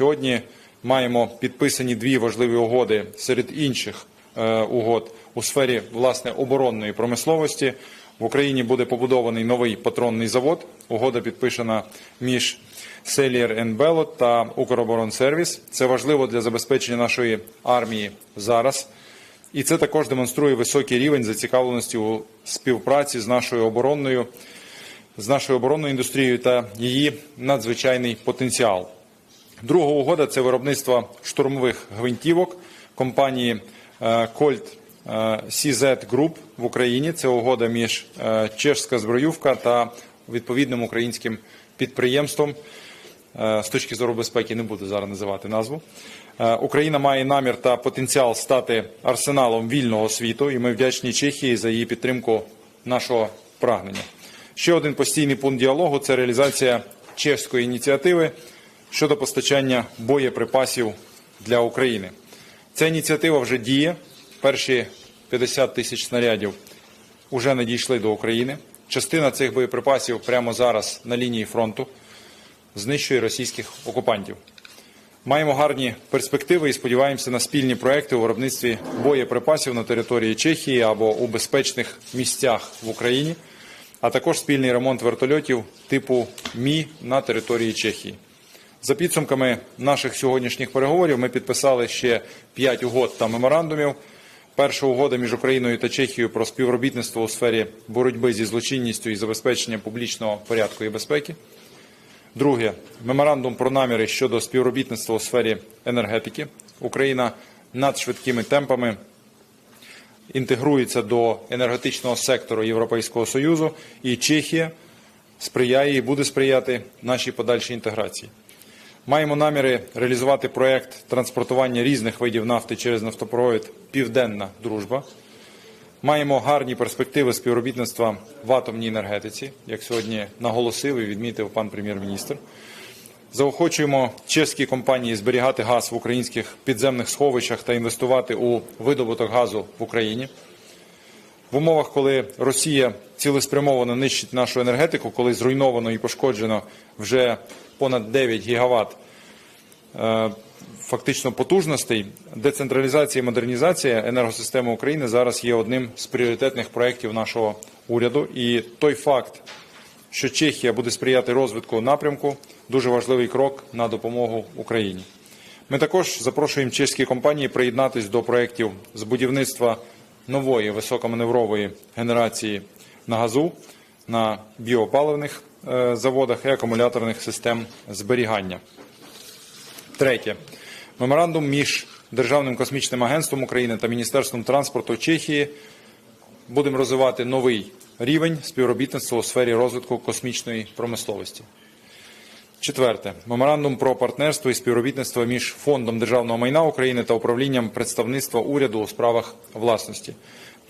Сьогодні маємо підписані дві важливі угоди серед інших е, угод у сфері власне оборонної промисловості. В Україні буде побудований новий патронний завод. Угода підписана між Селієр Белот та Укроборонсервіс. Це важливо для забезпечення нашої армії зараз. І це також демонструє високий рівень зацікавленості у співпраці з нашою оборонною, з нашою оборонною індустрією та її надзвичайний потенціал. Друга угода це виробництво штурмових гвинтівок компанії е, Colt е, CZ Group в Україні. Це угода між е, чешська зброювка та відповідним українським підприємством. З точки зору безпеки не буду зараз називати назву. Україна має намір та потенціал стати арсеналом вільного світу, і ми вдячні Чехії за її підтримку нашого прагнення. Ще один постійний пункт діалогу це реалізація чеської ініціативи щодо постачання боєприпасів для України. Ця ініціатива вже діє. Перші 50 тисяч снарядів вже надійшли до України. Частина цих боєприпасів прямо зараз на лінії фронту знищує російських окупантів. Маємо гарні перспективи і сподіваємося на спільні проекти у виробництві боєприпасів на території Чехії або у безпечних місцях в Україні, а також спільний ремонт вертольотів типу Мі на території Чехії. За підсумками наших сьогоднішніх переговорів ми підписали ще п'ять угод та меморандумів. Перша угода між Україною та Чехією про співробітництво у сфері боротьби зі злочинністю і забезпечення публічного порядку і безпеки. Друге меморандум про наміри щодо співробітництва у сфері енергетики. Україна надшвидкими темпами інтегрується до енергетичного сектору Європейського Союзу, і Чехія сприяє і буде сприяти нашій подальшій інтеграції. Маємо наміри реалізувати проект транспортування різних видів нафти через нафтопровід Південна Дружба. Маємо гарні перспективи співробітництва в атомній енергетиці, як сьогодні наголосив і відмітив пан прем'єр-міністр. Заохочуємо чеські компанії зберігати газ в українських підземних сховищах та інвестувати у видобуток газу в Україні. В умовах, коли Росія цілеспрямовано нищить нашу енергетику, коли зруйновано і пошкоджено вже понад 9 гігават е, фактично потужностей, децентралізація і модернізація енергосистеми України зараз є одним з пріоритетних проєктів нашого уряду. І той факт, що Чехія буде сприяти розвитку напрямку, дуже важливий крок на допомогу Україні. Ми також запрошуємо чеські компанії приєднатись до проєктів з будівництва нової високоманеврової генерації на газу на біопаливних заводах і акумуляторних систем зберігання. Третє. Меморандум між Державним космічним агентством України та Міністерством транспорту Чехії будемо розвивати новий рівень співробітництва у сфері розвитку космічної промисловості. Четверте. Меморандум про партнерство і співробітництво між Фондом державного майна України та управлінням представництва уряду у справах власності.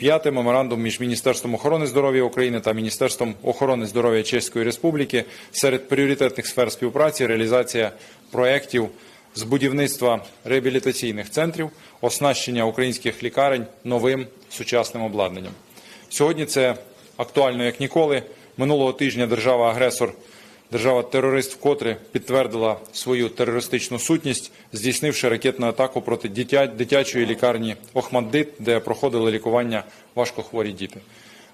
П'яте меморандум між Міністерством охорони здоров'я України та Міністерством охорони здоров'я Чеської Республіки серед пріоритетних сфер співпраці реалізація проєктів з будівництва реабілітаційних центрів, оснащення українських лікарень новим сучасним обладнанням. Сьогодні це актуально як ніколи. Минулого тижня держава-агресор, держава-терорист вкотре підтвердила свою терористичну сутність, здійснивши ракетну атаку проти дитя, дитячої лікарні Охмаддит, де проходили лікування важкохворі діти.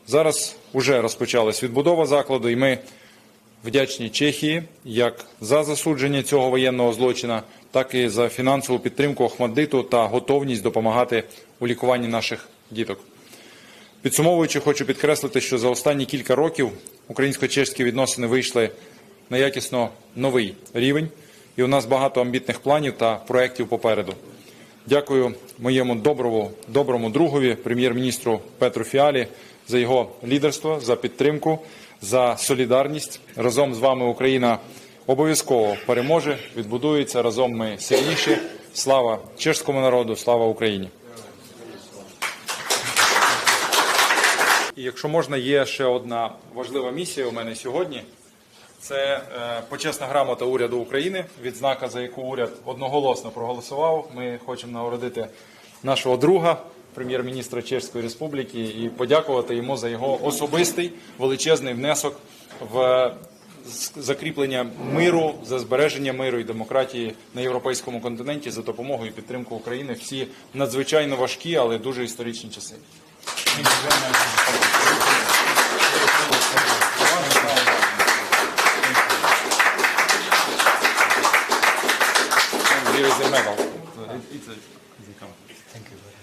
Зараз вже розпочалась відбудова закладу, і ми вдячні Чехії як за засудження цього воєнного злочина, так і за фінансову підтримку Охмаддиту та готовність допомагати у лікуванні наших діток. Підсумовуючи, хочу підкреслити, що за останні кілька років українсько-чеські відносини вийшли на якісно новий рівень, і у нас багато амбітних планів та проєктів попереду. Дякую моєму доброму, доброму другові, прем'єр-міністру Петру Фіалі, за його лідерство, за підтримку, за солідарність. Разом з вами Україна обов'язково переможе, відбудується. Разом ми сильніші. Слава чеському народу, слава Україні! І якщо можна, є ще одна важлива місія у мене сьогодні. Це е, почесна грамота уряду України, відзнака, за яку уряд одноголосно проголосував. Ми хочемо нагородити нашого друга, прем'єр-міністра Чеської Республіки, і подякувати йому за його особистий величезний внесок в закріплення миру, за збереження миру і демократії на європейському континенті за допомогою і підтримкою України в ці надзвичайно важкі, але дуже історичні часи. Here is the medal. So It's a- it's a company.